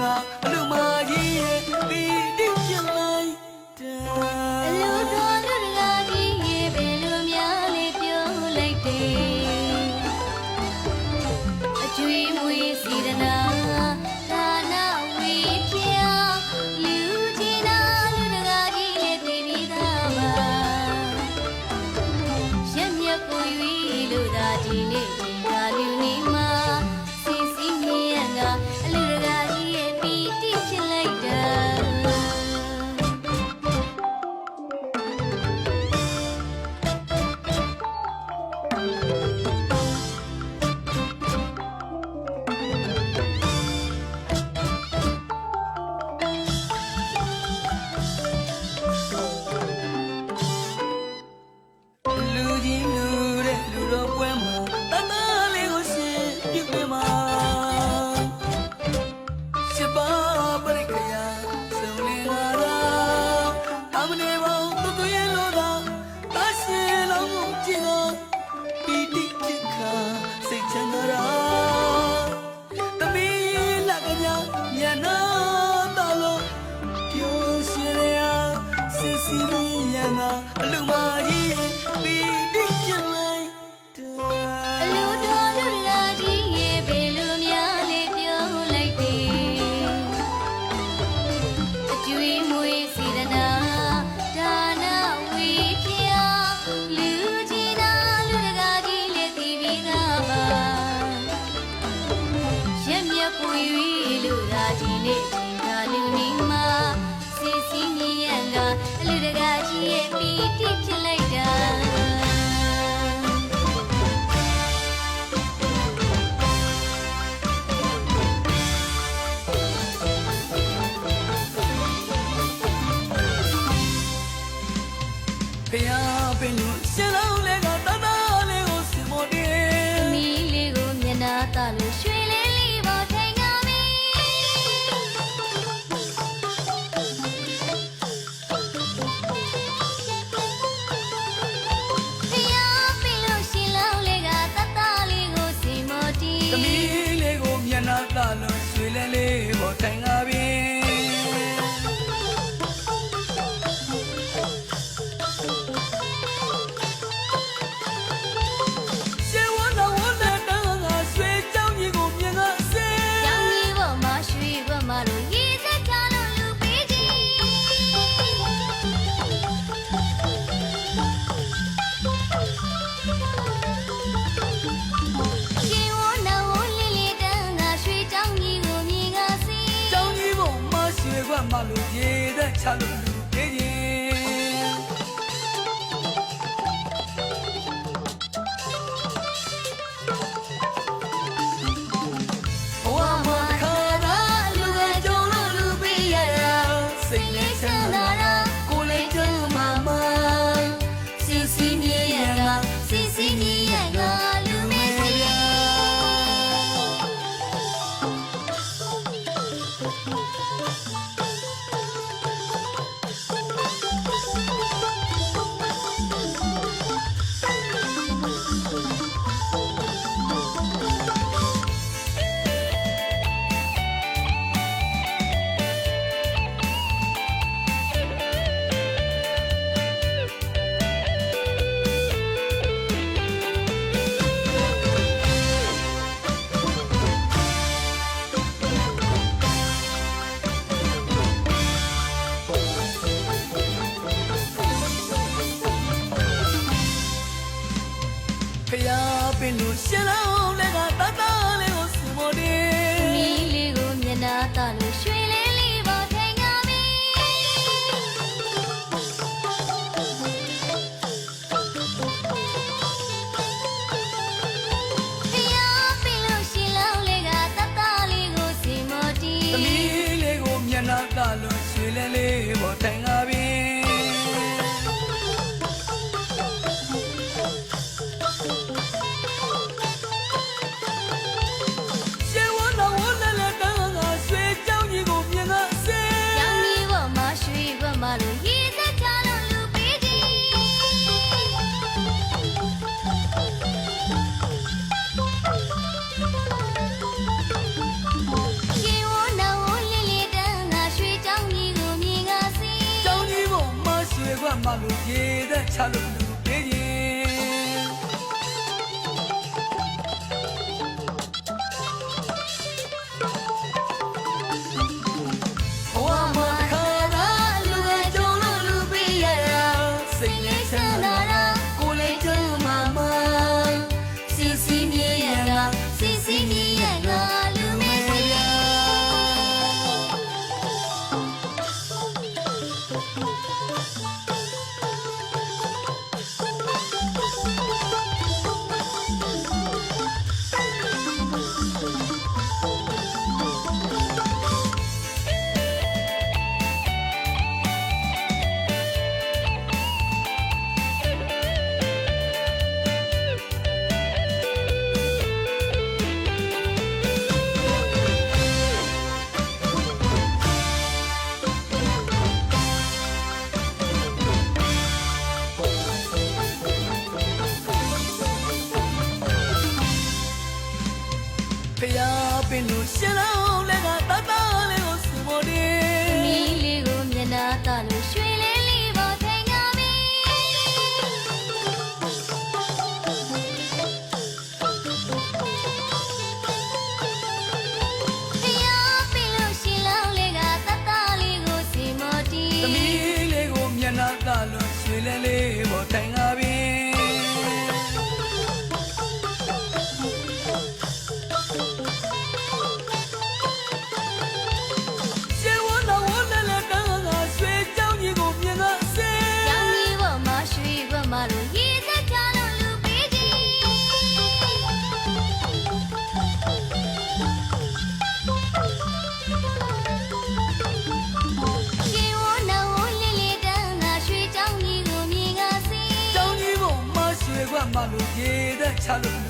ငါအလူမကြီးရဲ့ဒီဒီပြန်လိုက်တာ အမနေပေါင်းသူရဲ့လို့သာတရှိလုံးကိုကြည့်တော့ပီတိခိခာစိတ်ချမ်းသာရာသမီးလက်ကညာညနာတော်လို့ပြောရှင်ရာစစ်စီရန်သာအလုံး သမီးလေးကိုမျက်နှာသာလွန်ဆွေလဲလေးပေါ်တိုင်လာပြီ canım salud. ပင်လို့ရှင်လောင်းလည်းကတတလေးကိုစူမော်ဒီ 사는